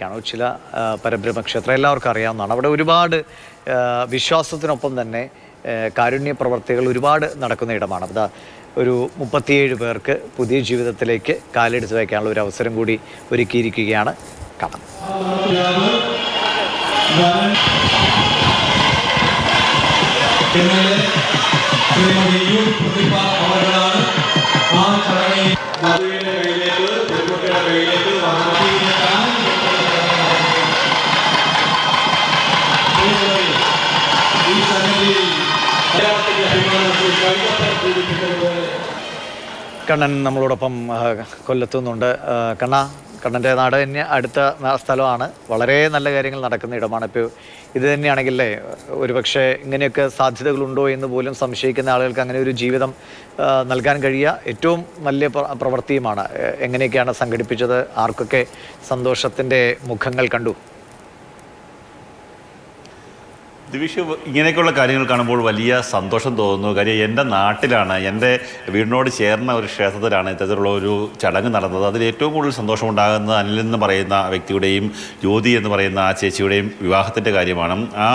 ചില പരബ്രഹ്മ ക്ഷേത്രം എല്ലാവർക്കും അറിയാവുന്നതാണ്. അവിടെ ഒരുപാട് വിശ്വാസത്തിനൊപ്പം തന്നെ കാരുണ്യ പ്രവർത്തികൾ ഒരുപാട് നടക്കുന്ന ഇടമാണ്. അപ്പോൾ ഒരു മുപ്പത്തിയേഴ് പേർക്ക് പുതിയ ജീവിതത്തിലേക്ക് കാലെടുത്ത് വയ്ക്കാനുള്ള ഒരു അവസരം കൂടി ഒരുക്കിയിരിക്കുകയാണ് കടം ആ ചടങ്ങിൽ കണ്ണൻ നമ്മളോടൊപ്പം ആ, കണ്ണ കണ്ണന്റെ നാട് തന്നെ അടുത്ത സ്ഥലമാണ്. വളരെ നല്ല കാര്യങ്ങൾ നടക്കുന്ന ഇടമാണ്. ഇപ്പോൾ ഇത് തന്നെയാണെങ്കിലേ ഒരുപക്ഷെ ഇങ്ങനെയൊക്കെ സാധ്യതകളുണ്ടോ എന്ന് പോലും സംശയിക്കുന്ന ആളുകൾക്ക് അങ്ങനെ ഒരു ജീവിതം നൽകാൻ കഴിയുക. ഏറ്റവും നല്ല പ്ര- പ്രവൃത്തിയുമാണ് എങ്ങനെയൊക്കെയാണ് സംഘടിപ്പിച്ചത്? ആർക്കൊക്കെ സന്തോഷത്തിന്റെ മുഖങ്ങൾ കണ്ടു? ദിവിഷ് ഇങ്ങനെയൊക്കെയുള്ള കാര്യങ്ങൾ കാണുമ്പോൾ വലിയ സന്തോഷം തോന്നുന്നു. കാര്യം എന്റെ നാട്ടിലാണ് എന്റെ വീടിനോട് ചേർന്ന ഒരു ക്ഷേത്രത്തിലാണ് ഇത്തരത്തിലുള്ള ഒരു ചടങ്ങ് നടന്നത്. അതിൽ ഏറ്റവും കൂടുതൽ സന്തോഷം ഉണ്ടാകുന്നത് അനിൽ എന്ന് പറയുന്ന വ്യക്തിയുടെയും ജ്യോതി എന്ന് പറയുന്ന ആ ചേച്ചിയുടെയും വിവാഹത്തിന്റെ കാര്യമാണ്. ആ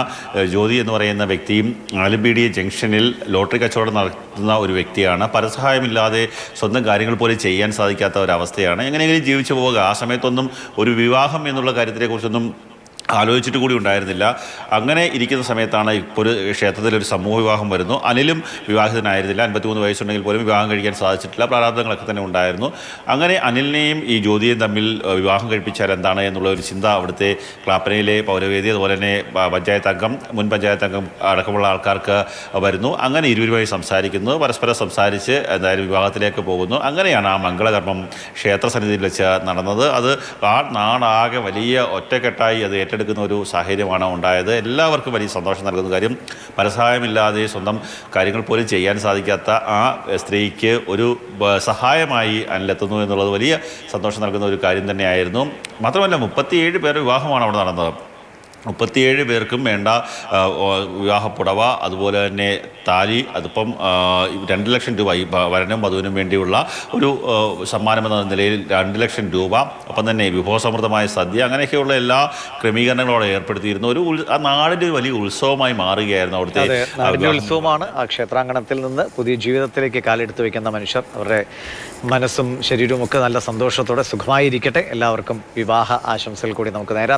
ജ്യോതി എന്ന് പറയുന്ന വ്യക്തിയും ആലമ്പീടി ജംഗ്ഷനിൽ ലോട്ടറി കച്ചവടം നടത്തുന്ന ഒരു വ്യക്തിയാണ്. പരസഹായമില്ലാതെ സ്വന്തം കാര്യങ്ങൾ പോലും ചെയ്യാൻ സാധിക്കാത്ത ഒരവസ്ഥയാണ്. എങ്ങനെയെങ്കിലും ജീവിച്ചു പോവുക. ആ സമയത്തൊന്നും ഒരു വിവാഹം എന്നുള്ള കാര്യത്തെക്കുറിച്ചൊന്നും ആലോചിച്ചിട്ട് കൂടി ഉണ്ടായിരുന്നില്ല. അങ്ങനെ ഇരിക്കുന്ന സമയത്താണ് ഇപ്പോൾ ഒരു ക്ഷേത്രത്തിൽ ഒരു സമൂഹ വിവാഹം വരുന്നു. അനിലും വിവാഹിതനായിരുന്നില്ല. അൻപത്തിമൂന്ന് വയസ്സുണ്ടെങ്കിൽ പോലും വിവാഹം കഴിക്കാൻ സാധിച്ചിട്ടില്ല. പ്രാരാബ്ദങ്ങളൊക്കെ തന്നെ ഉണ്ടായിരുന്നു. അങ്ങനെ അനിലിനെയും ഈ ജ്യോതിയെയും തമ്മിൽ വിവാഹം കഴിപ്പിച്ചാൽ എന്താണ് എന്നുള്ള ഒരു ചിന്ത അവിടുത്തെ ക്ലാപ്പനയിലെ പൗരവേദി അതുപോലെ തന്നെ പഞ്ചായത്ത് അംഗം മുൻ പഞ്ചായത്ത് അംഗം അടക്കമുള്ള ആൾക്കാർക്ക് വരുന്നു. അങ്ങനെ ഇരുവരുമായി സംസാരിക്കുന്നു. പരസ്പരം സംസാരിച്ച് എന്തായാലും വിവാഹത്തിലേക്ക് പോകുന്നു. അങ്ങനെയാണ് ആ മംഗളകർമ്മം ക്ഷേത്ര സന്നിധിയിൽ വെച്ച് നടന്നത്. അത് ആ നാടാകെ വലിയ ഒറ്റക്കെട്ടായി അത് ഏറ്റെടുക്കുന്ന ഒരു സാഹചര്യമാണ് ഉണ്ടായത്. എല്ലാവർക്കും വലിയ സന്തോഷം നൽകുന്ന കാര്യം പരസഹായമില്ലാതെ സ്വന്തം കാര്യങ്ങൾ പോലും ചെയ്യാൻ സാധിക്കാത്ത ആ സ്ത്രീക്ക് ഒരു സഹായമായി അനിലെത്തുന്നു എന്നുള്ളത് വലിയ സന്തോഷം നൽകുന്ന ഒരു കാര്യം തന്നെയായിരുന്നു. മാത്രമല്ല മുപ്പത്തിയേഴ് പേരുടെ വിവാഹമാണ് അവിടെ നടന്നത്. മുപ്പത്തിയേഴ് പേർക്കും വേണ്ട വിവാഹപ്പുടവ വിവാഹ പുടവ അതുപോലെ തന്നെ താലി അതിപ്പം രണ്ട് ലക്ഷം രൂപ ഈ വരനും വധുവിനും വേണ്ടിയുള്ള ഒരു സമ്മാനമെന്ന സമ്മാനം എന്ന നിലയിൽ രണ്ട് ലക്ഷം രൂപ ഒപ്പം തന്നെ വിഭവസമൃദ്ധമായ സദ്യ അങ്ങനെയൊക്കെയുള്ള എല്ലാ ക്രമീകരണങ്ങളും അവിടെ ഏർപ്പെടുത്തിയിരുന്നു. ഒരു ആ നാടിന്റെ ഒരു വലിയ ഉത്സവമായി മാറുകയായിരുന്നു അവിടുത്തെ ഉത്സവമാണ്. ആ ക്ഷേത്രാങ്കണത്തിൽ നിന്ന് പുതിയ ജീവിതത്തിലേക്ക് കാലെടുത്ത് വയ്ക്കുന്ന മനുഷ്യർ അവരുടെ മനസ്സും ശരീരവും ഒക്കെ നല്ല സന്തോഷത്തോടെ സുഖമായിരിക്കട്ടെ. എല്ലാവർക്കും വിവാഹ ആശംസകൾ കൂടി നമുക്ക് നേരാം.